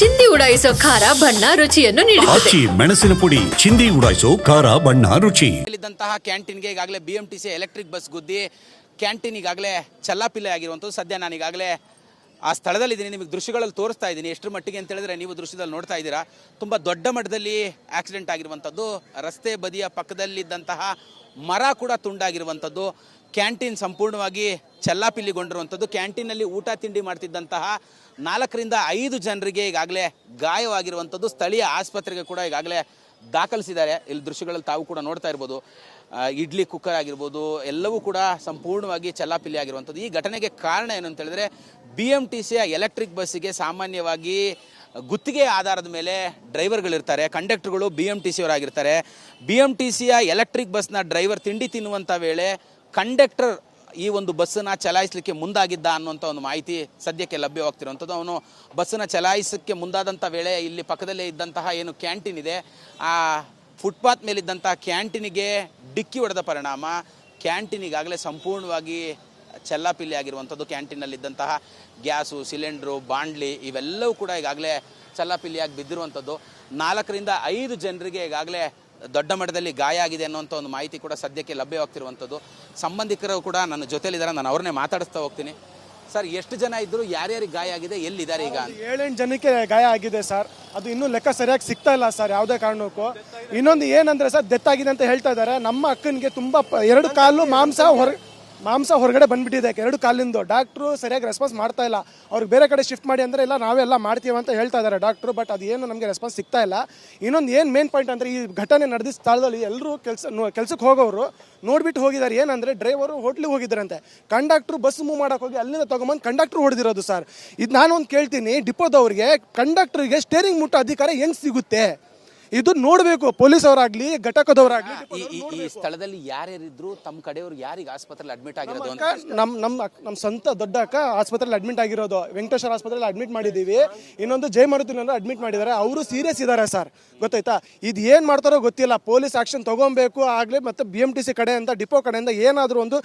ಚಿಂದಿ ಉಡಾಯಿಸೋ ಖಾರ ಬಣ್ಣ ರುಚಿಯನ್ನು ನೀಡುತ್ತದೆ. ಆಚಿ ಮೆಣಸಿನ ಪುಡಿ ಚಿಂದಿ ಉಡಾಯಿಸೋ ಖಾರ ಬಣ್ಣ ರುಚಿ. ಇಲ್ಲಿದ್ದಂತಹ ಕ್ಯಾಂಟೀನ್ಗೆ ಈಗಾಗಲೇ B M T C electric bus ಗುದ್ದಿ ಕ್ಯಾಂಟೀನ್ ಈಗಾಗಲೇ ಚಲ್ಲಾಪಿಲ್ಲೆ ಆಗಿರುವಂಥದ್ದು. ಸದ್ಯ ನಾನು ಈಗಾಗಲೇ ಆ ಸ್ಥಳದಲ್ಲಿದ್ದೀನಿ ನಿಮಗೆ ದೃಶ್ಯಗಳಲ್ಲಿ ತೋರಿಸ್ತಾ ಇದ್ದೀನಿ. ಎಷ್ಟರ ಮಟ್ಟಿಗೆ ಅಂತ ಹೇಳಿದ್ರೆ ನೀವು ದೃಶ್ಯದಲ್ಲಿ ನೋಡ್ತಾ ಇದ್ದೀರಾ. ತುಂಬ ದೊಡ್ಡ ಮಟ್ಟದಲ್ಲಿ ಆಕ್ಸಿಡೆಂಟ್ ಆಗಿರುವಂಥದ್ದು. ರಸ್ತೆ ಬದಿಯ ಪಕ್ಕದಲ್ಲಿದ್ದಂತಹ ಮರ ಕೂಡ ತುಂಡಾಗಿರುವಂಥದ್ದು. ಕ್ಯಾಂಟೀನ್ ಸಂಪೂರ್ಣವಾಗಿ ಚಲ್ಲಾಪಿಲ್ಲಿಗೊಂಡಿರುವಂಥದ್ದು. ಕ್ಯಾಂಟೀನಲ್ಲಿ ಊಟ ತಿಂಡಿ ಮಾಡ್ತಿದ್ದಂತಹ ನಾಲ್ಕರಿಂದ ಐದು ಜನರಿಗೆ ಈಗಾಗಲೇ ಗಾಯವಾಗಿರುವಂಥದ್ದು. ಸ್ಥಳೀಯ ಆಸ್ಪತ್ರೆಗೆ ಕೂಡ ಈಗಾಗಲೇ ದಾಖಲಿಸಿದ್ದಾರೆ. ಇಲ್ಲಿ ದೃಶ್ಯಗಳಲ್ಲಿ ತಾವು ಕೂಡ ನೋಡ್ತಾ ಇರ್ಬೋದು. ಇಡ್ಲಿ ಕುಕ್ಕರ್ ಆಗಿರ್ಬೋದು, ಎಲ್ಲವೂ ಕೂಡ ಸಂಪೂರ್ಣವಾಗಿ ಚಲ್ಲಾಪಿಲ್ಲಿ ಆಗಿರುವಂಥದ್ದು ಈ ಘಟನೆಗೆ ಕಾರಣ ಏನು ಅಂತ ಹೇಳಿದ್ರೆ ಬಿ ಎಂ ಟಿ ಸಿಯ ಎಲೆಕ್ಟ್ರಿಕ್ ಬಸ್ಸಿಗೆ ಸಾಮಾನ್ಯವಾಗಿ ಗುತ್ತಿಗೆ ಆಧಾರದ ಮೇಲೆ ಡ್ರೈವರ್ಗಳಿರ್ತಾರೆ. ಕಂಡಕ್ಟರ್ಗಳು ಬಿ ಎಂ ಟಿ ಸಿಯವರಾಗಿರ್ತಾರೆ ಬಿ ಎಂ ಟಿ ಸಿಯ ಎಲೆಕ್ಟ್ರಿಕ್ ಬಸ್ನ ಡ್ರೈವರ್ ತಿಂಡಿ ತಿನ್ನುವಂಥ ವೇಳೆ ಕಂಡಕ್ಟರ್ ಈ ಒಂದು ಬಸ್ಸನ್ನು ಚಲಾಯಿಸಲಿಕ್ಕೆ ಮುಂದಾಗಿದ್ದ ಅನ್ನುವಂಥ ಒಂದು ಮಾಹಿತಿ ಸದ್ಯಕ್ಕೆ ಲಭ್ಯವಾಗ್ತಿರುವಂಥದ್ದು. ಅವನು ಬಸ್ಸನ್ನು ಚಲಾಯಿಸಕ್ಕೆ ಮುಂದಾದಂಥ ವೇಳೆ ಇಲ್ಲಿ ಪಕ್ಕದಲ್ಲೇ ಇದ್ದಂತಹ ಏನು ಕ್ಯಾಂಟೀನ್ ಇದೆ, ಆ ಫುಟ್ಪಾತ್ ಮೇಲಿದ್ದಂತಹ ಕ್ಯಾಂಟೀನಿಗೆ ಡಿಕ್ಕಿ ಹೊಡೆದ ಪರಿಣಾಮ. ಕ್ಯಾಂಟೀನಿಗಾಗಲೇ ಸಂಪೂರ್ಣವಾಗಿ ಚೆಲ್ಲಾಪಿಲ್ಲಿ ಆಗಿರುವಂಥದ್ದು ಕ್ಯಾಂಟೀನಲ್ಲಿದ್ದಂತಹ ಗ್ಯಾಸು, ಸಿಲಿಂಡ್ರು, ಬಾಂಡ್ಲಿ ಇವೆಲ್ಲವೂ ಕೂಡ ಈಗಾಗಲೇ ಚಲ್ಲಾಪಿಲ್ಲಿಯಾಗಿ ಬಿದ್ದಿರುವಂಥದ್ದು. ನಾಲ್ಕರಿಂದ ಐದು ಜನರಿಗೆ ಈಗಾಗಲೇ ದೊಡ್ಡ ಮಟ್ಟದಲ್ಲಿ ಗಾಯ ಆಗಿದೆ ಅನ್ನುವಂಥ ಒಂದು ಮಾಹಿತಿ ಕೂಡ ಸದ್ಯಕ್ಕೆ ಲಭ್ಯವಾಗ್ತಿರುವಂಥದ್ದು. ಸಂಬಂಧಿಕರು ಕೂಡ ನನ್ನ ಜೊತೆಲಿದ್ದಾರೆ, ನಾನು ಅವ್ರನ್ನೇ ಮಾತಾಡಿಸ್ತಾ ಹೋಗ್ತೀನಿ. ಸರ್, ಎಷ್ಟು ಜನ ಇದ್ದರು ಯಾರ್ಯಾರಿಗೆ ಗಾಯ ಆಗಿದೆ, ಎಲ್ಲಿದ್ದಾರೆ ಈಗ ಏಳೆಂಟು ಜನಕ್ಕೆ ಗಾಯ ಆಗಿದೆ ಸರ್. ಅದು ಇನ್ನೂ ಲೆಕ್ಕ ಸರಿಯಾಗಿ ಸಿಗ್ತಾ ಇಲ್ಲ ಸರ್, ಯಾವುದೇ ಕಾರಣಕ್ಕೂ. ಇನ್ನೊಂದು ಏನಂದ್ರೆ ಸರ್ ಡೆತ್ ಆಗಿದೆ ಅಂತ ಹೇಳ್ತಾ ಇದ್ದಾರೆ. ನಮ್ಮ ಅಕ್ಕನಿಗೆ ತುಂಬಾ ಎರಡು ಕಾಲು ಮಾಂಸ ಹೊರ ಮಾಂಸ ಹೊರಗಡೆ ಬಂದ್ಬಿಟ್ಟಿದೆ. ಎರಡು ಕಾಲಿಂದು. ಡಾಕ್ಟ್ರು ಸರಿಯಾಗಿ ರೆಸ್ಪಾನ್ಸ್ ಮಾಡ್ತಾ ಇಲ್ಲ. ಅವ್ರಿಗೆ ಬೇರೆ ಕಡೆ ಶಿಫ್ಟ್ ಮಾಡಿ ಅಂದರೆ, ಇಲ್ಲ ನಾವೆಲ್ಲ ಮಾಡ್ತೀವಿ ಅಂತ ಹೇಳ್ತಾ ಇದ್ದಾರೆ ಡಾಕ್ಟ್ರು ಬಟ್ ಅದು ಏನು ನಮಗೆ ರೆಸ್ಪಾನ್ಸ್ ಸಿಗ್ತಾ ಇಲ್ಲ. ಇನ್ನೊಂದು ಏನು ಮೇನ್ ಪಾಯಿಂಟ್ ಅಂದರೆ, ಈ ಘಟನೆ ನಡೆದ ಸ್ಥಳದಲ್ಲಿ ಎಲ್ಲರೂ ಕೆಲಸ ಕೆಲಸಕ್ಕೆ ಹೋಗೋರು ನೋಡ್ಬಿಟ್ಟು ಹೋಗಿದ್ದಾರೆ. ಏನಂದರೆ ಡ್ರೈವರು ಹೋಟ್ಲಿಗೆ ಹೋಗಿದ್ದಾರಂತೆ. ಕಂಡಕ್ಟ್ರು ಬಸ್ ಮೂವ್ ಮಾಡೋಕೆ ಹೋಗಿ ಅಲ್ಲಿಂದ ತೊಗೊಂಬಂದು ಕಂಡಕ್ಟ್ರು ಹೊಡೆದಿರೋದು ಸರ್ ಇದು ನಾನು ಒಂದು ಕೇಳ್ತೀನಿ ಡಿಪೋದವ್ರಿಗೆ ಕಂಡಕ್ಟ್ರಿಗೆ ಸ್ಟೇರಿಂಗ್ ಮುಟ್ಟೋ ಅಧಿಕಾರ ಹೆಂಗೆ ಸಿಗುತ್ತೆ? ಇದು ನೋಡಬೇಕು ಪೊಲೀಸ್ ಅವರಾಗ್ಲಿ ಘಟಕದವರಾಗ್ಲಿ ಈ ಈ ಈ ಸ್ಥಳದಲ್ಲಿ ಯಾರ್ಯಾರಿದ್ರು ತಮ್ಮ ಕಡೆಯವರು ಯಾರಿಗೆ ಆಸ್ಪತ್ರೆಯಲ್ಲಿ ಅಡ್ಮಿಟ್ ಆಗಿರೋದು ನಮ್ಮ ನಮ್ಮ ನಮ್ಮ ನಮ್ ಅಕ್- ನಮ್ ಸ್ವಂತ ದೊಡ್ಡ ಅಕ್ಕ ಆಸ್ಪತ್ರೆಯಲ್ಲಿ ಅಡ್ಮಿಟ್ ಆಗಿರೋದು. ವೆಂಕಟೇಶ್ವರ ಆಸ್ಪತ್ರೆಯಲ್ಲಿ ಅಡ್ಮಿಟ್ ಮಾಡಿದ್ದೀವಿ ಇನ್ನೊಂದು ಜಯ ಮಾರುತಿನಲ್ಲೂ ಅಡ್ಮಿಟ್ ಮಾಡಿದ್ದಾರೆ. ಅವರು ಸೀರಿಯಸ್ ಇದ್ದಾರೆ ಸರ್. ಗೊತ್ತಾಯ್ತಾ? ಇದು ಏನ್ ಮಾಡ್ತಾರೋ ಗೊತ್ತಿಲ್ಲ. ಪೊಲೀಸ್ ಆಕ್ಷನ್ ತಗೊಬೇಕು ಆಗ್ಲಿ ಮತ್ತೆ ಬಿ ಎಂ ಟಿ ಸಿ ಕಡೆಯಿಂದ ಡಿಪೋ ಕಡೆಯಿಂದ ಏನಾದರೂ ಒಂದು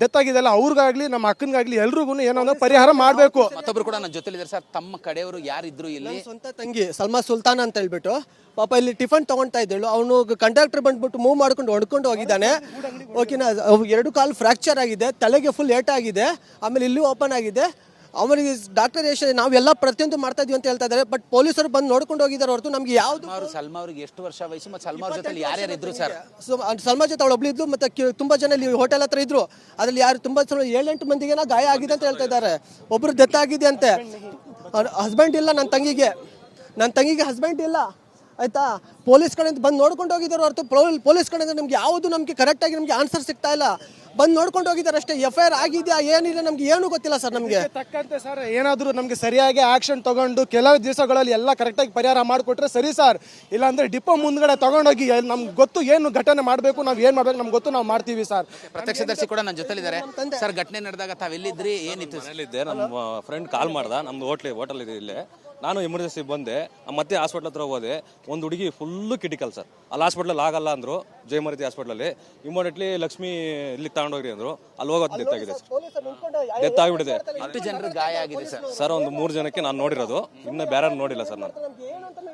ಡೆತ್ ಆಗಿದೆಲ್ಲ ಅವ್ರಿಗಾಗ್ಲಿ ನಮ್ಮ ಅಕ್ಕನಿಗಾಗ್ಲಿ ಎಲ್ರಿಗೂ ಒಂದು ಪರಿಹಾರ ಮಾಡಬೇಕು. ಮತ್ತೊಬ್ರು ಕೂಡ ನನ್ನ ಜೊತೆಲಿದ್ದಾರೆ ಸರ್. ತಮ್ಮ ಕಡೆಯವರು ಯಾರಿದ್ರು ಇಲ್ಲಿ ಸ್ವಂತ ತಂಗಿ ಸಲ್ಮಾ ಸುಲ್ತಾನ್ ಅಂತ ಹೇಳ್ಬಿಟ್ಟು ಪಾಪ ಇಲ್ಲಿ ಟಿಫನ್ ತಗೊಂತಾ ಇದ್ದಳು. ಅವನು ಕಂಡಕ್ಟರ್ ಬಂದ್ಬಿಟ್ಟು ಮೂವ್ ಮಾಡ್ಕೊಂಡು ಹೊಡ್ಕೊಂಡು ಹೋಗಿದ್ದಾನೆ. ಓಕೆನಾ ಎರಡು ಕಾಲು ಫ್ರಾಕ್ಚರ್ ಆಗಿದೆ. ತಲೆಗೆ ಫುಲ್ ಏಟ್ ಆಗಿದೆ. ಆಮೇಲೆ ಇಲ್ಲೂ ಓಪನ್ ಆಗಿದೆ. ಅವನಿಗೆ ಡಾಕ್ಟರ್ ಯಶ್ ನಾವೆಲ್ಲ ಪ್ರತಿಯೊಂದು ಮಾಡ್ತಾ ಇದೀವಿ ಅಂತ ಹೇಳ್ತಾ ಇದ್ದಾರೆ ಬಟ್ ಪೊಲೀಸರು ಬಂದು ನೋಡ್ಕೊಂಡು ಹೋಗಿದ್ದಾರೆ ಹೊರತು ನಮ್ಗೆ ಯಾವ್ದು ಸಲ್ಮಾ ಅವ್ರಿಗೆ ಎಷ್ಟು ವರ್ಷ ವಯಸ್ಸು ಮತ್ತೆ ಸಲ್ಮಾ ಜೊತೆ ಯಾರ್ಯಾರು ಇದ್ರು ಸರ್? ಸೊ ಸಲ್ಮಾ ಜೊತೆ ಅವಳು ಒಬ್ಳು ಇದ್ಲು ಮತ್ತೆ ಕಿ- ತುಂಬಾ ಜನ ಇಲ್ಲಿ ಹೋಟೆಲ್ ಹತ್ರ ಇದ್ರು. ಅದ್ರಲ್ಲಿ ಯಾರು ತುಂಬಾ ಜನ ಏಳೆಂಟು ಮಂದಿಗೆ ಗಾಯ ಆಗಿದೆ ಅಂತ ಹೇಳ್ತಾ ಇದ್ದಾರೆ. ಒಬ್ರು ಡೆತ್ ಆಗಿದೆ ಅಂತೆ. ಹಸ್ಬೆಂಡ್ ಇಲ್ಲ ನನ್ನ ತಂಗಿಗೆ. ನನ್ನ ತಂಗಿಗೆ ಹಸ್ಬೆಂಡ್ ಇಲ್ಲ. ಆಯ್ತಾ? ಪೊಲೀಸ್ ಕಡೆಯಿಂದ ಬಂದು ನೋಡ್ಕೊಂಡು ಹೋಗಿದ್ದಾರೆ ಹೊರತು ಪೊಲೀಸ್ ಕಡೆಯಿಂದ ನಮ್ಗೆ ಯಾವುದು ನಮಗೆ ಕರೆಕ್ಟಾಗಿ ನಮಗೆ ಆನ್ಸರ್ ಸಿಗ್ತಾ ಇಲ್ಲ. ಬಂದು ನೋಡ್ಕೊಂಡು ಹೋಗಿದ್ದಾರೆ ಅಷ್ಟೇ. ಎಫ್ ಐ ಆರ್ ಆಗಿದೆಯಾ ಏನಿದೆ ನಮ್ಗೆ ಏನು ಗೊತ್ತಿಲ್ಲ ಸರ್ ನಮಗೆ. ತಕ್ಕಂತೆ ಸರ್ ಏನಾದರೂ ನಮಗೆ ಸರಿಯಾಗಿ ಆಕ್ಷನ್ ತಗೊಂಡು ಕೆಲವು ದಿವಸಗಳಲ್ಲಿ ಎಲ್ಲ ಕರೆಕ್ಟಾಗಿ ಪರಿಹಾರ ಮಾಡಿಕೊಟ್ರೆ ಸರಿ ಸರ್. ಇಲ್ಲಾಂದ್ರೆ ಡಿಪೋ ಮುಂದ್ಗಡೆ ತಗೊಂಡೋಗಿ ನಮ್ಗೆ ಗೊತ್ತು ಏನು ಘಟನೆ ಮಾಡಬೇಕು ನಾವು ಏನು ಮಾಡಬೇಕು ನಮ್ಗೆ ಗೊತ್ತು ನಾವು ಮಾಡ್ತೀವಿ ಸರ್. ಪ್ರತ್ಯಕ್ಷದರ್ಶಿ ಕೂಡ ನನ್ನ ಜೊತೆಲಿದ್ದಾರೆ. ಸರ್ ಘಟನೆ ನಡೆದಾಗ ತಾವೆಲ್ಲಿದ್ರಿ ಏನಿತ್ತು? ನಮ್ಮ ಫ್ರೆಂಡ್ ಕಾಲ್ ಮಾಡ್ದ ನಮ್ದು ಹೋಟ್ಲಿ ಹೋಟೆಲ್ ಇದೆ ಇಲ್ಲಿ. ನಾನು ಎಮರ್ಜೆನ್ಸಿ ಬಂದೆ ಮತ್ತೆ ಹಾಸ್ಪಿಟ್ಲ್ ಹತ್ರ ಹೋದೆ. ಒಂದು ಹುಡುಗಿ ಫುಲ್ಲು ಕ್ರಿಟಿಕಲ್ ಸರ್ ಅಲ್ಲಿ ಹಾಸ್ಪಿಟ್ಲಲ್ಲಿ ಆಗಲ್ಲ ಅಂದ್ರು ಜಯಮರತಿ ಹಾಸ್ಪಿಟ್ಲಲ್ಲಿ ಇಮಿಡಿಯೇಟ್ಲಿ ಲಕ್ಷ್ಮಿ ಇಲ್ಲಿ ತಗೊಂಡೋಗ್ರಿ ಅಂದ್ರು. ಅಲ್ಲಿ ಹೋಗೋದು ಡೆತ್ ಆಗಿದೆ ಸರ್ ಡೆತ್ ಆಗಿಬಿಟ್ಟಿದೆ. ಹತ್ತು ಜನರು ಗಾಯ ಆಗಿದೆ ಸರ್. ಸರ್ ಒಂದು ಮೂರು ಜನಕ್ಕೆ ನಾನು ನೋಡಿರೋದು. ಇನ್ನು ಬೇರೆ ನೋಡಿಲ್ಲ ಸರ್ ನಾನು.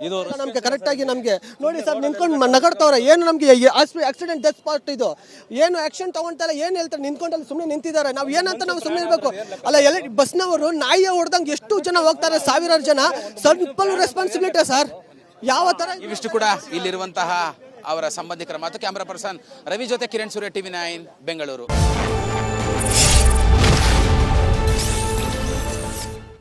ಇದು ನಮ್ಗೆ ಕರೆಕ್ಟ್ ಆಗಿ ನಮ್ಗೆ ನೋಡಿ ಸರ್ ನಿಂತ್ಕೊಂಡು ನಗಡ್ತವ್ರೆ ಏನು ನಮ್ಗೆ ಆಕ್ಸಿಡೆಂಟ್ ಡೆತ್ ಸ್ಪಾಟ್ ಇದು? ಏನು ಆಕ್ಷನ್ ತಗೊಂತಲ್ಲ ಏನು ಹೇಳ್ತಾರೆ? ನಿಂತ್ಕೊಂಡು ಅಲ್ಲಿ ಸುಮ್ಮನೆ ನಿಂತಿದ್ದಾರೆ. ನಾವು ಏನಂತ ನಾವು ಸುಮ್ಮನೆ ಇರಬೇಕು. ಅಲ್ಲ ಎಲ್ಲ ಬಸ್ನವರು ನಾಯಿಯ ಹೊಡೆದಂಗೆ ಎಷ್ಟು ಜನ ಹೋಗ್ತಾರೆ ಸಾವಿರಾರು ಜನ. ಸ್ವಲ್ಪ ರೆಸ್ಪಾನ್ಸಿಬಿಲಿಟಿ ಸರ್? ಯಾವ ತರ ಇವಿಷ್ಟು ಕೂಡ ಇಲ್ಲಿರುವಂತಹ ಅವರ ಸಂಬಂಧಿಕರ ಮಾತು. ಕ್ಯಾಮರಾ ಪರ್ಸನ್ ರವಿ ಜೊತೆ ಕಿರಣ್ ಸೂರ್ಯ, ಟಿವಿ ನೈನ್, ಬೆಂಗಳೂರು.